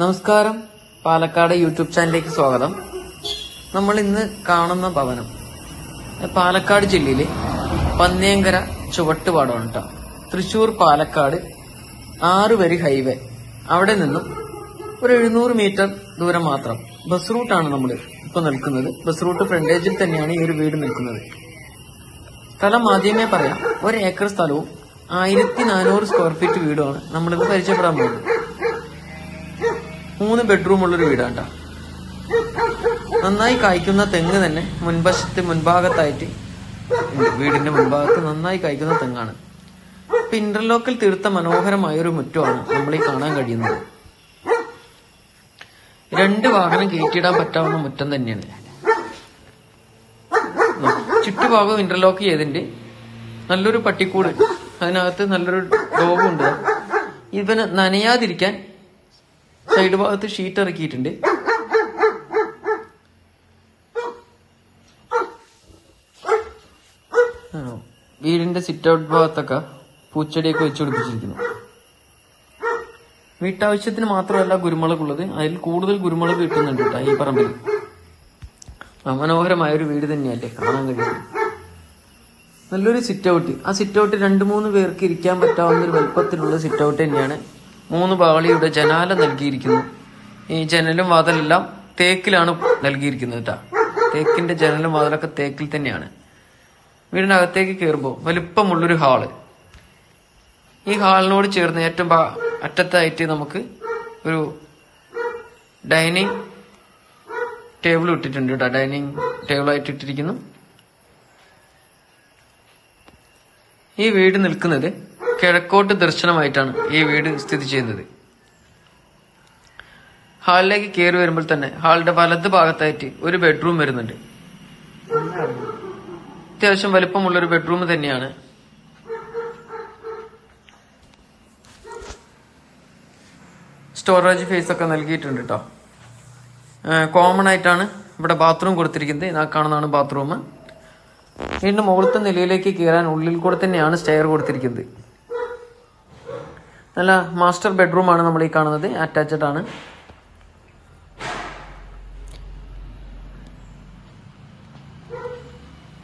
നമസ്കാരം. പാലക്കാട് യൂട്യൂബ് ചാനലിലേക്ക് സ്വാഗതം. നമ്മൾ ഇന്ന് കാണുന്ന ഭവനം പാലക്കാട് ജില്ലയിലെ പന്നിയങ്കര ചുവട്ടുപാടമാണ് കേട്ടോ തൃശൂർ പാലക്കാട് ആറ് വരി ഹൈവേ. അവിടെ നിന്നും ഒരു എഴുന്നൂറ് മീറ്റർ ദൂരം മാത്രം ബസ് റൂട്ടാണ് നമ്മൾ ഇപ്പൊ നിൽക്കുന്നത്. ബസ് റൂട്ട് ഫ്രണ്ടേജിൽ തന്നെയാണ് ഈ ഒരു വീട് നിൽക്കുന്നത്. സ്ഥലം ആദ്യമേ പറയാം ഒരു ഏക്കർ സ്ഥലവും ആയിരത്തി നാനൂറ് സ്ക്വയർ ഫീറ്റ് വീടുമാണ് നമ്മളിത് പരിചയപ്പെടാൻ പോകുന്നത്. മൂന്ന് ബെഡ്റൂം ഉള്ളൊരു വീടാണ്ട. നന്നായി കായ്ക്കുന്ന തെങ്ങ് തന്നെ മുൻവശത്ത് മുൻഭാഗത്തായിട്ട് വീടിന്റെ മുൻഭാഗത്ത് നന്നായി കായ്ക്കുന്ന തെങ്ങാണ്. ഇപ്പൊ ഇന്റർലോക്കിൽ തീർത്ത മനോഹരമായ ഒരു മുറ്റമാണ് നമ്മൾ ഈ കാണാൻ കഴിയുന്നത്. രണ്ട് വാഹനം കയറ്റിയിടാൻ പറ്റാവുന്ന മുറ്റം തന്നെയാണ്. ചുറ്റുഭാഗം ഇന്റർലോക്ക് ചെയ്തിന്റെ നല്ലൊരു പട്ടിക്കൂട്. അതിനകത്ത് നല്ലൊരു ഡോഗുണ്ട്. ഇവന് നനയാതിരിക്കാൻ സൈഡ് ഭാഗത്ത് ഷീറ്റ് ഇറക്കിയിട്ടുണ്ട്? വീടിന്റെ സിറ്റ് ഔട്ട് ഭാഗത്തൊക്കെ പൂച്ചെടിയൊക്കെ വെച്ച് പിടിപ്പിച്ചിരിക്കുന്നു. വീട്ടാവശ്യത്തിന് മാത്രമല്ല കുരുമുളക് ഉള്ളത് അതിൽ കൂടുതൽ കുരുമുളക് കിട്ടുന്നുണ്ട് കേട്ടോ ഈ പറമ്പിൽ. മനോഹരമായ ഒരു വീട് തന്നെയല്ലേ? കാണാൻ കഴിയുന്നത്. നല്ലൊരു സിറ്റ് ഔട്ട് ആ സിറ്റ് ഔട്ട് രണ്ട് മൂന്ന് പേർക്ക് ഇരിക്കാൻ പറ്റാവുന്ന ഒരു വലുപ്പത്തിലുള്ള സിറ്റ് ഔട്ട് തന്നെയാണ് മൂന്ന് പാളിയുടെ ജനാല നൽകിയിരിക്കുന്നു. ഈ ജനലും വാതിലെല്ലാം തേക്കിലാണ് നൽകിയിരിക്കുന്നത് കേട്ടാ തേക്കിന്റെ ജനലും വാതിലൊക്കെ തേക്കിൽ തന്നെയാണ്. വീടിനകത്തേക്ക് കയറുമ്പോൾ വലിപ്പമുള്ളൊരു ഹാൾ. ഈ ഹാളിനോട് ചേർന്ന് ഏറ്റവും അറ്റത്തായിട്ട് നമുക്ക് ഒരു ഡൈനിങ് ടേബിൾ ഇട്ടിട്ടുണ്ട് കേട്ടോ ഡൈനിങ് ടേബിളായിട്ട് ഇട്ടിരിക്കുന്നു. ഈ വീട് നിൽക്കുന്നത് കിഴക്കോട്ട് ദർശനമായിട്ടാണ് ഈ വീട് സ്ഥിതി ചെയ്യുന്നത്. ഹാളിലേക്ക് കയറി വരുമ്പോൾ തന്നെ ഹാളിന്റെ വലത് ഭാഗത്തായിട്ട് ഒരു ബെഡ്റൂം വരുന്നുണ്ട്. അത്യാവശ്യം വലിപ്പമുള്ള ഒരു ബെഡ്റൂം തന്നെയാണ്. സ്റ്റോറേജ് ഫേസ് ഒക്കെ നൽകിയിട്ടുണ്ട് കേട്ടോ കോമൺ ആയിട്ടാണ് ഇവിടെ ബാത്റൂം കൊടുത്തിരിക്കുന്നത്. ഇതാ കാണുന്നതാണ് ബാത്റൂം. വീണ്ടും മുകളിലത്തെ നിലയിലേക്ക് കയറാൻ ഉള്ളിൽ കൂടെ തന്നെയാണ് സ്റ്റെയർ കൊടുത്തിരിക്കുന്നത്. നല്ല മാസ്റ്റർ ബെഡ്റൂം ആണ് നമ്മൾ ഈ കാണുന്നത്. അറ്റാച്ച്ഡ് ആണ്.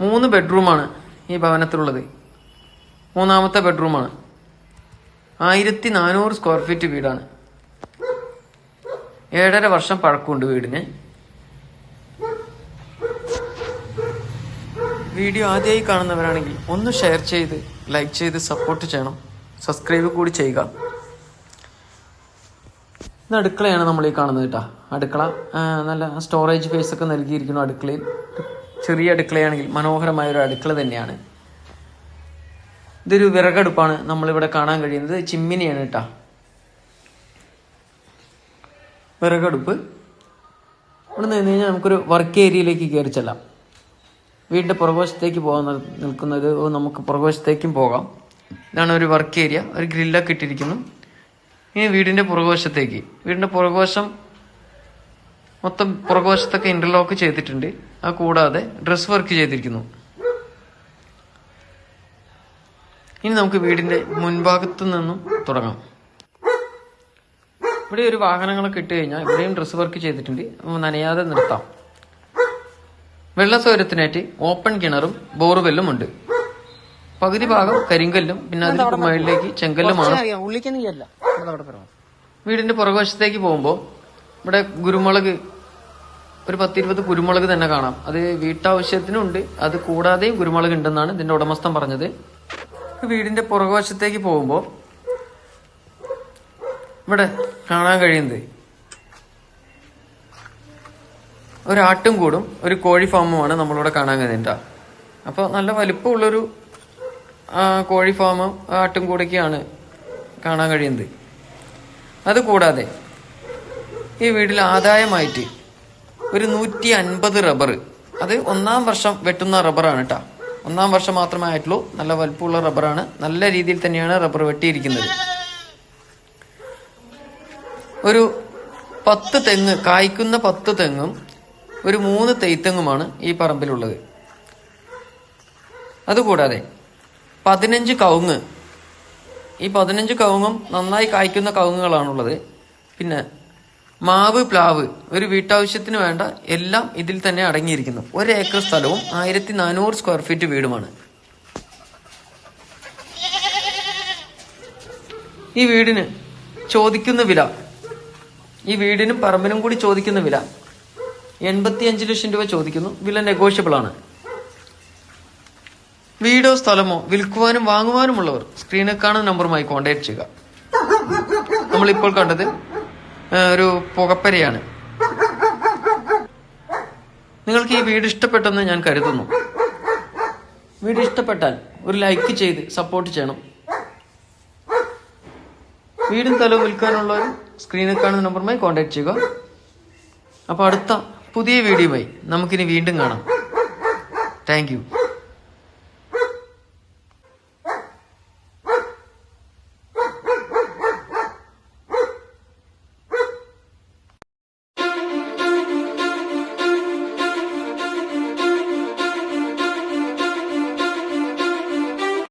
മൂന്ന് ബെഡ്റൂമാണ് ഈ ഭവനത്തിലുള്ളത്. മൂന്നാമത്തെ ബെഡ്റൂമാണ്. ആയിരത്തി നാനൂറ് സ്ക്വയർ ഫീറ്റ് വീടാണ്. ഏഴര വർഷം പഴക്കമുണ്ട് വീടിന്. വീഡിയോ ആദ്യമായി കാണുന്നവരാണെങ്കിൽ ഒന്ന് ഷെയർ ചെയ്ത് ലൈക്ക് ചെയ്ത് സപ്പോർട്ട് ചെയ്യണം. സബ്സ്ക്രൈബ് കൂടി ചെയ്യുക. ഇത് അടുക്കളയാണ് നമ്മൾ ഈ കാണുന്നത് കേട്ടോ. അടുക്കള നല്ല സ്റ്റോറേജ് ഫേസ് ഒക്കെ നൽകിയിരിക്കുന്നു അടുക്കളയിൽ. ചെറിയ അടുക്കളയാണെങ്കിൽ മനോഹരമായ ഒരു അടുക്കള തന്നെയാണ്. ഇതൊരു വിറകടുപ്പാണ് നമ്മളിവിടെ കാണാൻ കഴിയുന്നത്. ചിമ്മിനിയാണ് കേട്ടോ. വിറകടുപ്പ്. ഇവിടെ നിന്ന് കഴിഞ്ഞാൽ നമുക്കൊരു വർക്ക് ഏരിയയിലേക്ക് കയറി ചെല്ലാം. വീടിന്റെ പുറകുവശത്തേക്ക് പോകാൻ നിൽക്കുന്നത് നമുക്ക് പുറകുവശത്തേക്കും പോകാം. ഇതാണ് ഒരു വർക്ക് ഏരിയ ഒരു ഗ്രില്ലൊക്കെ ഇട്ടിരിക്കുന്നു. ഇനി വീടിന്റെ പുറകുവശത്തേക്ക്. വീടിന്റെ പുറകുവശം മൊത്തം പുറകുവശത്തൊക്കെ ഇന്റർലോക്ക് ചെയ്തിട്ടുണ്ട്. അത് കൂടാതെ ഡ്രസ് വർക്ക് ചെയ്തിരിക്കുന്നു. ഇനി നമുക്ക് വീടിന്റെ മുൻഭാഗത്തു നിന്നും തുടങ്ങാം. ഇവിടെ ഒരു വാഹനങ്ങളൊക്കെ ഇട്ട് കഴിഞ്ഞാൽ ഇവിടെയും ഡ്രസ് വർക്ക് ചെയ്തിട്ടുണ്ട്. നനയാതെ നിർത്താം. വെള്ള സൗകര്യത്തിനായിട്ട് ഓപ്പൺ കിണറും ബോർവെല്ലും ഉണ്ട്. പകുതി ഭാഗം കരിങ്കല്ലും പിന്നെ അതിന് മുകളിലേക്ക് ചെങ്കല്ലുമാണ്. വീടിന്റെ പുറകുവശത്തേക്ക് പോകുമ്പോൾ ഇവിടെ കുരുമുളക് ഒരു പത്തിരുപത് കുരുമുളക് തന്നെ കാണാം. അത് വീട്ടാവശ്യത്തിനുണ്ട്. അത് കൂടാതെയും കുരുമുളക് ഉണ്ടെന്നാണ് ഇതിന്റെ ഉടമസ്ഥൻ പറഞ്ഞത്. വീടിന്റെ പുറകുവശത്തേക്ക് പോകുമ്പോൾ ഇവിടെ കാണാൻ കഴിയുന്നത് ഒരാട്ടും കൂടും ഒരു കോഴി ഫാമുമാണ് നമ്മളിവിടെ കാണാൻ കഴിയുന്നത്. അപ്പോൾ നല്ല വലിപ്പമുള്ളൊരു കോഴി ഫാമും ആട്ടും കൂടൊക്കെയാണ് കാണാൻ കഴിയുന്നത്. അതുകൂടാതെ ഈ വീട്ടിൽ ആദായമായിട്ട് ഒരു നൂറ്റി അൻപത് റബ്ബർ അത് ഒന്നാം വർഷം വെട്ടുന്ന റബ്ബറാണ് കേട്ടോ ഒന്നാം വർഷം മാത്രമേ ആയിട്ടുള്ളൂ നല്ല വലുപ്പമുള്ള റബ്ബറാണ്. നല്ല രീതിയിൽ തന്നെയാണ് റബ്ബർ വെട്ടിയിരിക്കുന്നത്. ഒരു പത്ത് തെങ്ങ് കായ്ക്കുന്ന പത്ത് തെങ്ങും ഒരു മൂന്ന് തെയ്ത്തെങ്ങുമാണ് ഈ പറമ്പിലുള്ളത്. അതുകൂടാതെ പതിനഞ്ച് കവുങ്ങ്. ഈ പതിനഞ്ച് കവുങ്ങും നന്നായി കായ്ക്കുന്ന കവുങ്ങുകളാണുള്ളത്. പിന്നെ മാവ് പ്ലാവ് ഒരു വീട്ടാവശ്യത്തിന് വേണ്ട എല്ലാം ഇതിൽ തന്നെ അടങ്ങിയിരിക്കുന്നു. ഒരു ഏക്കർ സ്ഥലവും ആയിരത്തി നാനൂറ് സ്ക്വയർ ഫീറ്റ് വീടുമാണ്. ഈ വീടിന് ചോദിക്കുന്ന വില ഈ വീടിനും പറമ്പിനും കൂടി ചോദിക്കുന്ന വില എൺപത്തി അഞ്ച് ലക്ഷം രൂപ ചോദിക്കുന്നു. വില നെഗോഷ്യബിൾ ആണ്. വീടോ സ്ഥലമോ വിൽക്കുവാനും വാങ്ങുവാനുമുള്ളവർ സ്ക്രീനിൽ കാണുന്ന നമ്പറുമായി കോൺടാക്ട് ചെയ്യുക. നമ്മളിപ്പോൾ കണ്ടത് ഒരു പുകപ്പരയാണ്. നിങ്ങൾക്ക് ഈ വീട് ഇഷ്ടപ്പെട്ടെന്ന് ഞാൻ കരുതുന്നു. വീട് ഇഷ്ടപ്പെട്ടാൽ ഒരു ലൈക്ക് ചെയ്ത് സപ്പോർട്ട് ചെയ്യണം. വീടും സ്ഥലവും വിൽക്കാനുള്ളവർ സ്ക്രീനിൽ കാണുന്ന നമ്പറുമായി കോൺടാക്ട് ചെയ്യുക. അപ്പോൾ അടുത്ത പുതിയ വീഡിയോയുമായി നമുക്കിനി വീണ്ടും കാണാം. താങ്ക്